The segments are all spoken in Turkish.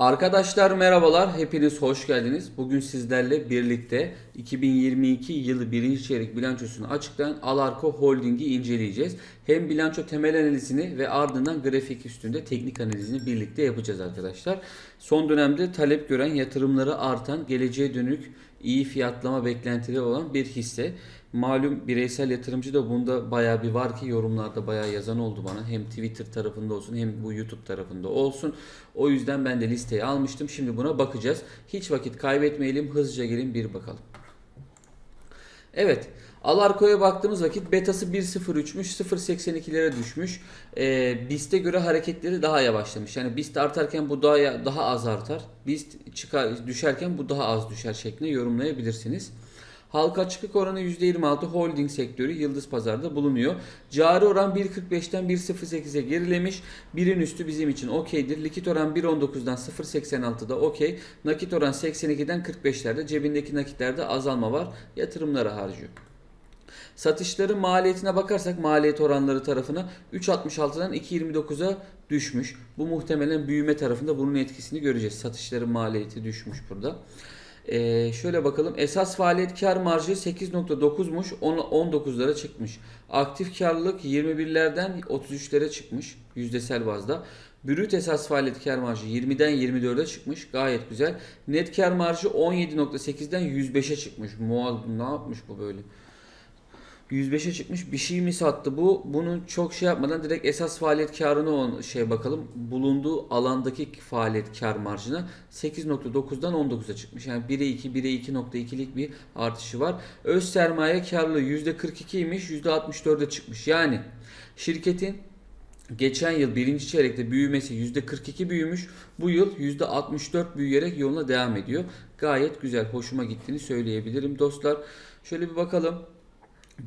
Arkadaşlar merhabalar, hepiniz hoş geldiniz. Bugün sizlerle birlikte 2022 yılı birinci çeyrek bilançosunu açıklayan Alarko Holding'i inceleyeceğiz. Hem bilanço temel analizini ve ardından grafik üstünde teknik analizini birlikte yapacağız arkadaşlar. Son dönemde talep gören, yatırımları artan, geleceğe dönük iyi fiyatlama beklentileri olan bir hisse. Malum bireysel yatırımcı da bunda bayağı bir var ki yorumlarda bayağı yazan oldu bana. Hem Twitter tarafında olsun hem bu YouTube tarafında olsun. O yüzden ben de listeye almıştım. Şimdi buna bakacağız. Hiç vakit kaybetmeyelim. Hızlıca gelin bir bakalım. Evet. Alarko'ya baktığımız vakit betası 1.03'müş 0.82'lere düşmüş. Ee, BIST'e göre hareketleri daha yavaşlamış. Yani BIST artarken bu daha daha az artar. BIST çıkar düşerken bu daha az düşer şeklinde yorumlayabilirsiniz. Halka açıklık oranı %26 holding sektörü Yıldız Pazar'da bulunuyor. Cari oran 1.45'ten 1.08'e gerilemiş. Birin üstü bizim için okeydir. Likit oran 1.19'dan 0.86'da okey. Nakit oran 82'den 45'lerde. Cebindeki nakitlerde azalma var. Yatırımlara harcıyor. Satışların maliyetine bakarsak maliyet oranları tarafına 3.66'dan 2.29'a düşmüş. Bu muhtemelen büyüme tarafında bunun etkisini göreceğiz. Satışların maliyeti düşmüş burada. Ee, şöyle bakalım. Esas faaliyet kar marjı 8.9'muş. 19'lara çıkmış. Aktif karlılık 21'lerden 33'lere çıkmış. Yüzdesel bazda. Brüt esas faaliyet kar marjı 20'den 24'e çıkmış. Gayet güzel. Net kar marjı 17.8'den 105'e çıkmış. Mual ne yapmış bu böyle? 105'e çıkmış bir şey mi sattı bu? Bunu çok şey yapmadan direkt esas faaliyet karını on şey bakalım. Bulunduğu alandaki faaliyet kar marjına 8.9'dan 19'a çıkmış. Yani 1'e 2, 1'e 2.2'lik bir artışı var. Öz sermaye karlılığı %42'ymiş, %64'e çıkmış. Yani şirketin Geçen yıl birinci çeyrekte büyümesi %42 büyümüş. Bu yıl %64 büyüyerek yoluna devam ediyor. Gayet güzel, hoşuma gittiğini söyleyebilirim dostlar. Şöyle bir bakalım.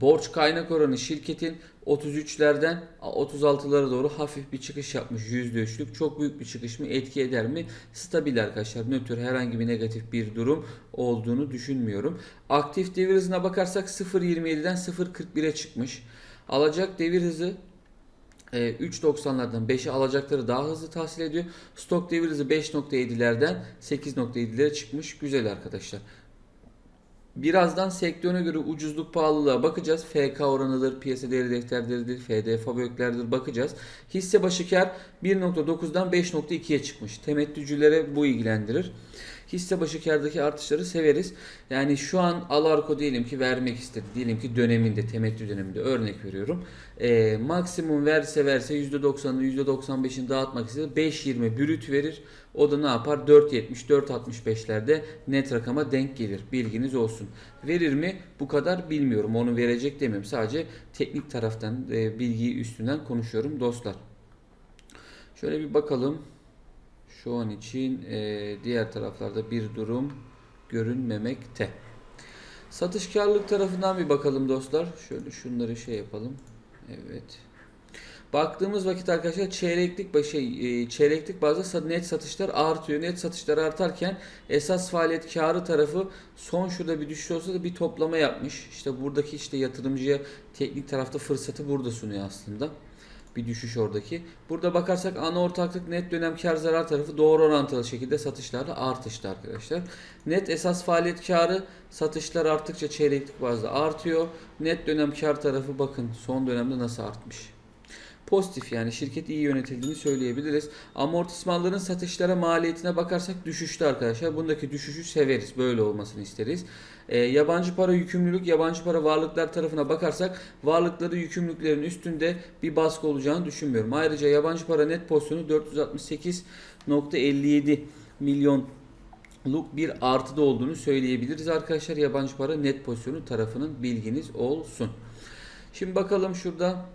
Borç kaynak oranı şirketin 33'lerden 36'lara doğru hafif bir çıkış yapmış %3'lük. Çok büyük bir çıkış mı etki eder mi? Stabil arkadaşlar. Nötr herhangi bir negatif bir durum olduğunu düşünmüyorum. Aktif devir hızına bakarsak 0.27'den 0.41'e çıkmış. Alacak devir hızı 3.90'lardan 5'e alacakları daha hızlı tahsil ediyor. Stok devir hızı 5.7'lerden 8.7'lere çıkmış. Güzel arkadaşlar. Birazdan sektörüne göre ucuzluk pahalılığa bakacağız. FK oranıdır, piyasa değeri defterleridir, FD faböklerdir bakacağız. Hisse başı kar 1.9'dan 5.2'ye çıkmış. Temettücülere bu ilgilendirir. Hisse başı kardaki artışları severiz. Yani şu an Alarko diyelim ki vermek istedi. Diyelim ki döneminde, temettü döneminde örnek veriyorum. Ee, maksimum verse verse %90'ını %95'ini dağıtmak istedi. 5.20 brüt verir. O da ne yapar? 4.70, 4.65'lerde net rakama denk gelir. Bilginiz olsun. Verir mi? Bu kadar bilmiyorum. Onu verecek demiyorum. Sadece teknik taraftan e, bilgiyi üstünden konuşuyorum dostlar. Şöyle bir bakalım. Şu an için e, diğer taraflarda bir durum görünmemekte. Satış karlılık tarafından bir bakalım dostlar. Şöyle şunları şey yapalım. Evet. Baktığımız vakit arkadaşlar çeyreklik şey çeyreklik bazda net satışlar artıyor. Net satışlar artarken esas faaliyet karı tarafı son şurada bir düşüş olsa da bir toplama yapmış. İşte buradaki işte yatırımcıya teknik tarafta fırsatı burada sunuyor aslında bir düşüş oradaki. Burada bakarsak ana ortaklık net dönem kar zarar tarafı doğru orantılı şekilde satışlarda artıştı arkadaşlar. Net esas faaliyet karı satışlar arttıkça çeyreklik bazda artıyor. Net dönem kar tarafı bakın son dönemde nasıl artmış pozitif yani şirket iyi yönetildiğini söyleyebiliriz. Amortismanların satışlara maliyetine bakarsak düşüşte arkadaşlar. Bundaki düşüşü severiz. Böyle olmasını isteriz. E, yabancı para yükümlülük, yabancı para varlıklar tarafına bakarsak varlıkları yükümlülüklerin üstünde bir baskı olacağını düşünmüyorum. Ayrıca yabancı para net pozisyonu 468.57 milyon luk bir artıda olduğunu söyleyebiliriz arkadaşlar. Yabancı para net pozisyonu tarafının bilginiz olsun. Şimdi bakalım şurada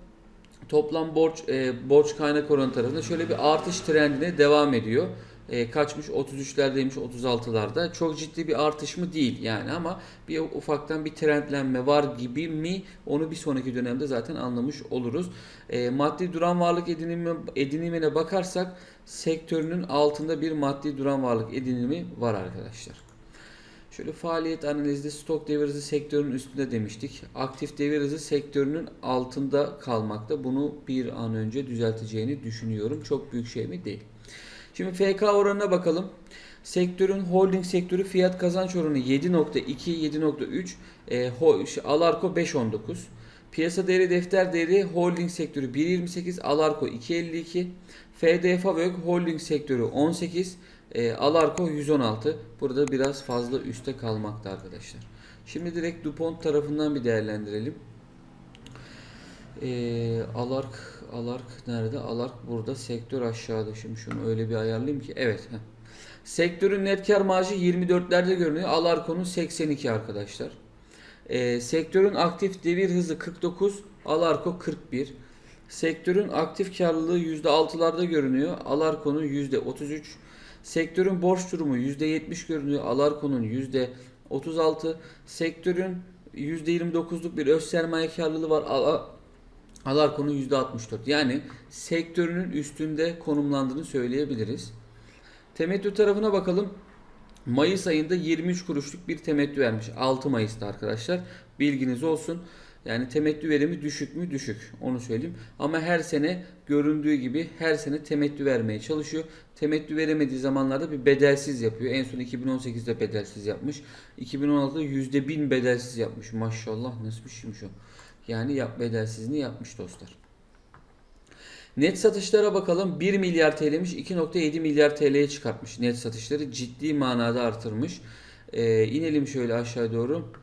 toplam borç e, borç kaynak oranı tarafında şöyle bir artış trendine devam ediyor. E, kaçmış 33'lerdeymiş 36'larda. Çok ciddi bir artış mı değil yani ama bir ufaktan bir trendlenme var gibi mi onu bir sonraki dönemde zaten anlamış oluruz. E, maddi duran varlık edinimi, edinimine bakarsak sektörünün altında bir maddi duran varlık edinimi var arkadaşlar. Şöyle faaliyet analizde stok devir hızı sektörün üstünde demiştik. Aktif devir hızı sektörünün altında kalmakta. Bunu bir an önce düzelteceğini düşünüyorum. Çok büyük şey mi? Değil. Şimdi FK oranına bakalım. Sektörün holding sektörü fiyat kazanç oranı 7.2 7.3 e, Alarko 5.19 Piyasa değeri defter değeri holding sektörü 1.28 Alarko 2.52 FD Favök holding sektörü 18 e, Alarko 116 burada biraz fazla üste kalmakta arkadaşlar. Şimdi direkt DuPont tarafından bir değerlendirelim. E, Alark Alark nerede? Alark burada. Sektör aşağıda. Şimdi şunu öyle bir ayarlayayım ki. Evet. heh. Sektörün net kar marjı 24'lerde görünüyor. Alarko'nun 82 arkadaşlar. Ee, sektörün aktif devir hızı 49, Alarko 41. Sektörün aktif karlılığı %6'larda görünüyor. Alarko'nun %33. Sektörün borç durumu %70 görünüyor. Alarko'nun %36. Sektörün %29'luk bir öz sermaye karlılığı var. Ala- Alarko'nun %64. Yani sektörünün üstünde konumlandığını söyleyebiliriz. Temettü tarafına bakalım. Mayıs ayında 23 kuruşluk bir temettü vermiş. 6 Mayıs'ta arkadaşlar. Bilginiz olsun. Yani temettü verimi düşük mü? Düşük. Onu söyleyeyim. Ama her sene göründüğü gibi her sene temettü vermeye çalışıyor. Temettü veremediği zamanlarda bir bedelsiz yapıyor. En son 2018'de bedelsiz yapmış. 2016'da %1000 bedelsiz yapmış. Maşallah nasıl bir şeymiş o. Yani yap bedelsizliğini yapmış dostlar. Net satışlara bakalım. 1 milyar TL'miş 2.7 milyar TL'ye çıkartmış net satışları. Ciddi manada artırmış. Ee, inelim şöyle aşağı doğru.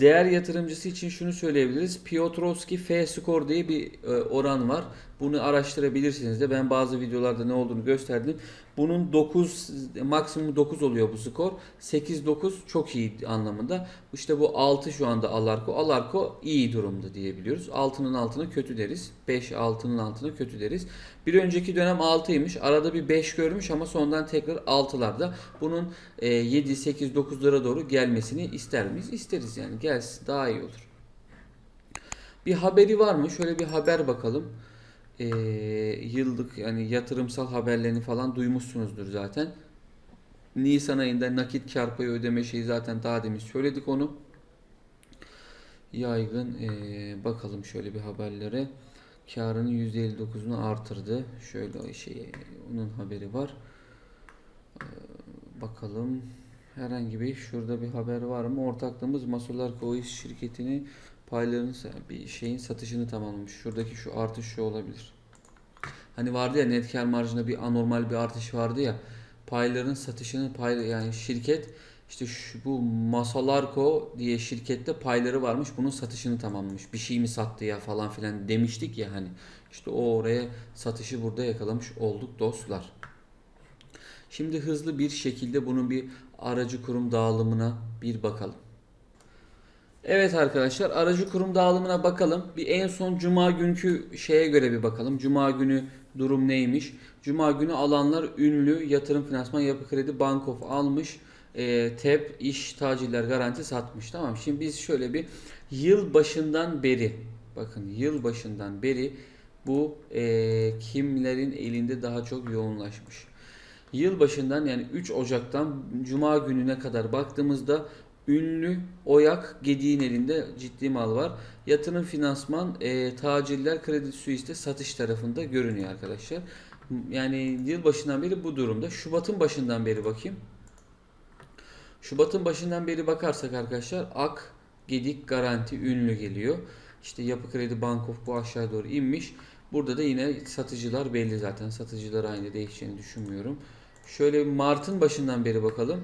Değer yatırımcısı için şunu söyleyebiliriz. Piotrowski F score diye bir e, oran var. Bunu araştırabilirsiniz de. Ben bazı videolarda ne olduğunu gösterdim. Bunun 9 maksimum 9 oluyor bu skor. 8 9 çok iyi anlamında. İşte bu 6 şu anda Alarko. Alarko iyi durumda diyebiliyoruz. 6'nın altına kötü deriz. 5 6'nın altına kötü deriz. Bir önceki dönem 6'ymış. Arada bir 5 görmüş ama sondan tekrar 6'larda. Bunun e, 7 8 9'lara doğru gelmesini ister miyiz? İsteriz yani. Gelsin daha iyi olur. Bir haberi var mı? Şöyle bir haber bakalım. Ee, yıllık yani yatırımsal haberlerini falan duymuşsunuzdur zaten. Nisan ayında nakit kar payı ödeme şeyi zaten daha demin söyledik onu. Yaygın ee, bakalım şöyle bir haberlere. Karının %59'unu artırdı. Şöyle şey onun haberi var. Ee, bakalım herhangi bir şurada bir haber var mı? Ortaklığımız Masolar Kois şirketini paylarının bir şeyin satışını tamamlamış. Şuradaki şu artış şu olabilir. Hani vardı ya net kar marjında bir anormal bir artış vardı ya. Payların satışını pay yani şirket işte şu, bu Masalarko diye şirkette payları varmış. Bunun satışını tamamlamış. Bir şey mi sattı ya falan filan demiştik ya hani. İşte o oraya satışı burada yakalamış olduk dostlar. Şimdi hızlı bir şekilde bunun bir aracı kurum dağılımına bir bakalım. Evet arkadaşlar aracı kurum dağılımına bakalım. Bir en son cuma günkü şeye göre bir bakalım. Cuma günü durum neymiş? Cuma günü alanlar ünlü yatırım finansman yapı kredi Bankof almış. E, TEP iş tacirler garanti satmış. Tamam şimdi biz şöyle bir yıl başından beri bakın yıl başından beri bu e, kimlerin elinde daha çok yoğunlaşmış. Yılbaşından yani 3 Ocak'tan Cuma gününe kadar baktığımızda ünlü Oyak Gedi'nin elinde ciddi mal var. Yatırım finansman e, tacirler kredi suiste satış tarafında görünüyor arkadaşlar. Yani yılbaşından beri bu durumda. Şubat'ın başından beri bakayım. Şubat'ın başından beri bakarsak arkadaşlar Ak, Gedik, Garanti ünlü geliyor. İşte Yapı Kredi, Bankof bu aşağı doğru inmiş. Burada da yine satıcılar belli zaten. Satıcılar aynı değişeceğini düşünmüyorum. Şöyle Mart'ın başından beri bakalım.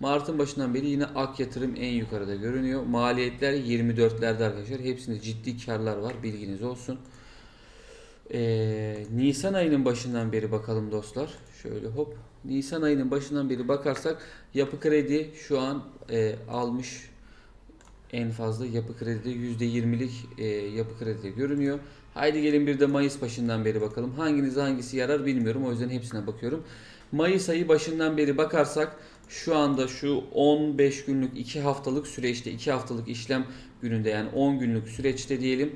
Mart'ın başından beri yine Ak Yatırım en yukarıda görünüyor. Maliyetler 24'lerde arkadaşlar. Hepsinde ciddi karlar var. Bilginiz olsun. Ee, Nisan ayının başından beri bakalım dostlar. Şöyle hop. Nisan ayının başından beri bakarsak Yapı Kredi şu an e, almış en fazla Yapı Kredi'de %20'lik e, Yapı Kredi'de görünüyor. Haydi gelin bir de Mayıs başından beri bakalım. Hanginiz hangisi yarar bilmiyorum. O yüzden hepsine bakıyorum. Mayıs ayı başından beri bakarsak şu anda şu 15 günlük 2 haftalık süreçte 2 haftalık işlem gününde yani 10 günlük süreçte diyelim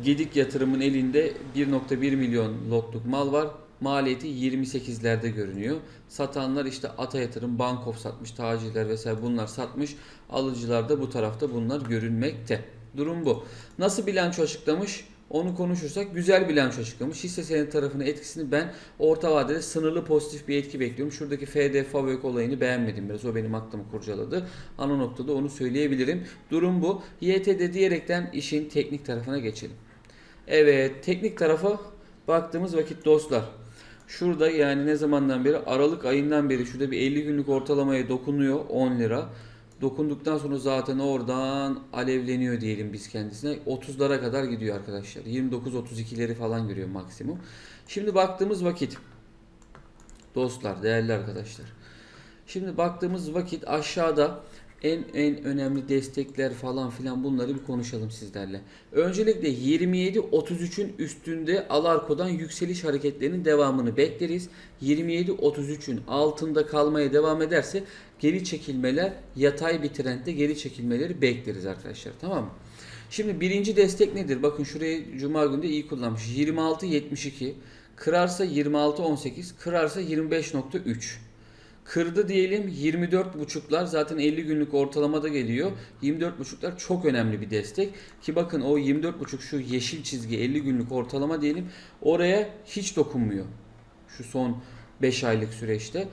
Gedik yatırımın elinde 1.1 milyon lotluk mal var. Maliyeti 28'lerde görünüyor. Satanlar işte Ata Yatırım, Bankof satmış, tacirler vesaire bunlar satmış. Alıcılar da bu tarafta bunlar görünmekte. Durum bu. Nasıl bilanço açıklamış? Onu konuşursak güzel bilanço açıklamış. Hisse senedi tarafına etkisini ben orta vadede sınırlı pozitif bir etki bekliyorum. Şuradaki FD Favök olayını beğenmedim biraz. O benim aklımı kurcaladı. Ana noktada onu söyleyebilirim. Durum bu. YTD diyerekten işin teknik tarafına geçelim. Evet teknik tarafa baktığımız vakit dostlar. Şurada yani ne zamandan beri Aralık ayından beri şurada bir 50 günlük ortalamaya dokunuyor 10 lira. Dokunduktan sonra zaten oradan alevleniyor diyelim biz kendisine. 30'lara kadar gidiyor arkadaşlar. 29-32'leri falan görüyor maksimum. Şimdi baktığımız vakit dostlar, değerli arkadaşlar. Şimdi baktığımız vakit aşağıda en en önemli destekler falan filan bunları bir konuşalım sizlerle. Öncelikle 27-33'ün üstünde Alarko'dan yükseliş hareketlerinin devamını bekleriz. 27-33'ün altında kalmaya devam ederse geri çekilmeler yatay bir trendde geri çekilmeleri bekleriz arkadaşlar tamam mı? Şimdi birinci destek nedir? Bakın şurayı cuma günde iyi kullanmış. 26.72 kırarsa 26.18 kırarsa 25.3 Kırdı diyelim 24.5'lar zaten 50 günlük ortalamada geliyor. 24.5'lar çok önemli bir destek. Ki bakın o 24.5 şu yeşil çizgi 50 günlük ortalama diyelim oraya hiç dokunmuyor. Şu son 5 aylık süreçte.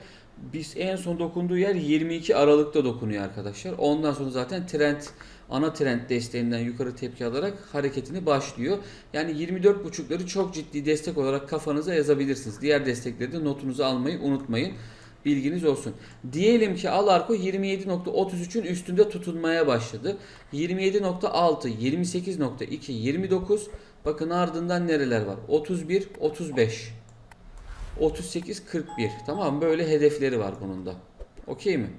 Biz en son dokunduğu yer 22 Aralık'ta dokunuyor arkadaşlar. Ondan sonra zaten trend ana trend desteğinden yukarı tepki alarak hareketini başlıyor. Yani 24.5'ları çok ciddi destek olarak kafanıza yazabilirsiniz. Diğer destekleri de notunuzu almayı unutmayın. Bilginiz olsun. Diyelim ki Alarko 27.33'ün üstünde tutunmaya başladı. 27.6, 28.2, 29. Bakın ardından nereler var? 31, 35. 38, 41. Tamam böyle hedefleri var bunun da. Okey mi?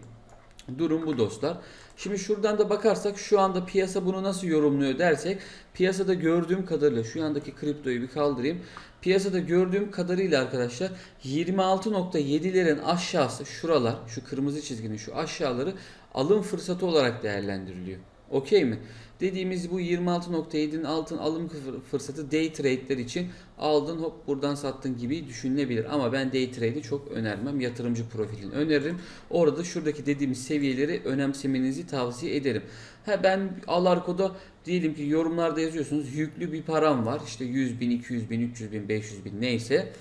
Durum bu dostlar. Şimdi şuradan da bakarsak şu anda piyasa bunu nasıl yorumluyor dersek piyasada gördüğüm kadarıyla şu andaki kriptoyu bir kaldırayım. Piyasada gördüğüm kadarıyla arkadaşlar 26.7'lerin aşağısı şuralar şu kırmızı çizginin şu aşağıları alım fırsatı olarak değerlendiriliyor. Okey mi? Dediğimiz bu 26.7'nin altın alım fırsatı day trade'ler için aldın hop buradan sattın gibi düşünülebilir. Ama ben day trade'i çok önermem. Yatırımcı profilini öneririm. Orada şuradaki dediğimiz seviyeleri önemsemenizi tavsiye ederim. Ha ben Alarko'da diyelim ki yorumlarda yazıyorsunuz yüklü bir param var. İşte 100 bin, 200 bin, 300 bin, 500 bin neyse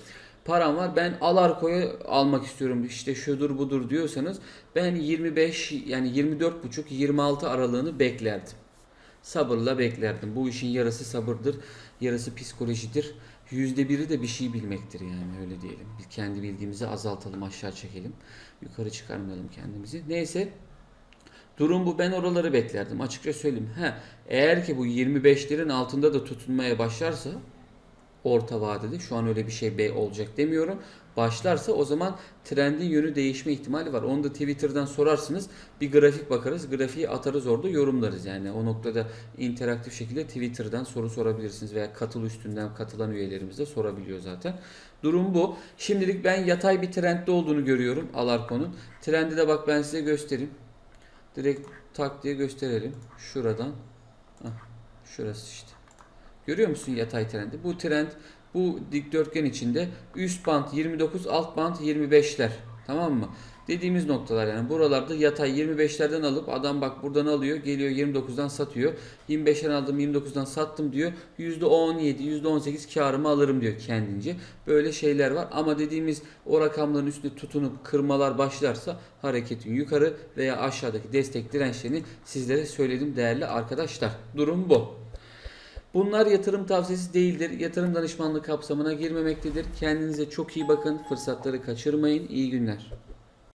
param var. Ben Alarko'yu almak istiyorum. İşte şudur budur diyorsanız ben 25 yani 24,5 26 aralığını beklerdim. Sabırla beklerdim. Bu işin yarısı sabırdır, yarısı psikolojidir. Yüzde biri de bir şey bilmektir yani öyle diyelim. Biz kendi bildiğimizi azaltalım, aşağı çekelim. Yukarı çıkarmayalım kendimizi. Neyse Durum bu. Ben oraları beklerdim. Açıkça söyleyeyim. He, eğer ki bu 25'lerin altında da tutunmaya başlarsa orta vadede şu an öyle bir şey B olacak demiyorum. Başlarsa o zaman trendin yönü değişme ihtimali var. Onu da Twitter'dan sorarsınız. Bir grafik bakarız. Grafiği atarız orada yorumlarız. Yani o noktada interaktif şekilde Twitter'dan soru sorabilirsiniz veya katıl üstünden katılan üyelerimiz de sorabiliyor zaten. Durum bu. Şimdilik ben yatay bir trendde olduğunu görüyorum Alarko'nun. Trendi de bak ben size göstereyim. Direkt tak diye gösterelim. Şuradan. Hah, şurası işte. Görüyor musun yatay trendi? Bu trend bu dikdörtgen içinde üst bant 29, alt bant 25'ler. Tamam mı? Dediğimiz noktalar yani buralarda yatay 25'lerden alıp adam bak buradan alıyor geliyor 29'dan satıyor. 25'ten aldım 29'dan sattım diyor. %17, %18 karımı alırım diyor kendince. Böyle şeyler var ama dediğimiz o rakamların üstünde tutunup kırmalar başlarsa hareketin yukarı veya aşağıdaki destek dirençlerini sizlere söyledim değerli arkadaşlar. Durum bu. Bunlar yatırım tavsiyesi değildir. Yatırım danışmanlığı kapsamına girmemektedir. Kendinize çok iyi bakın. Fırsatları kaçırmayın. İyi günler.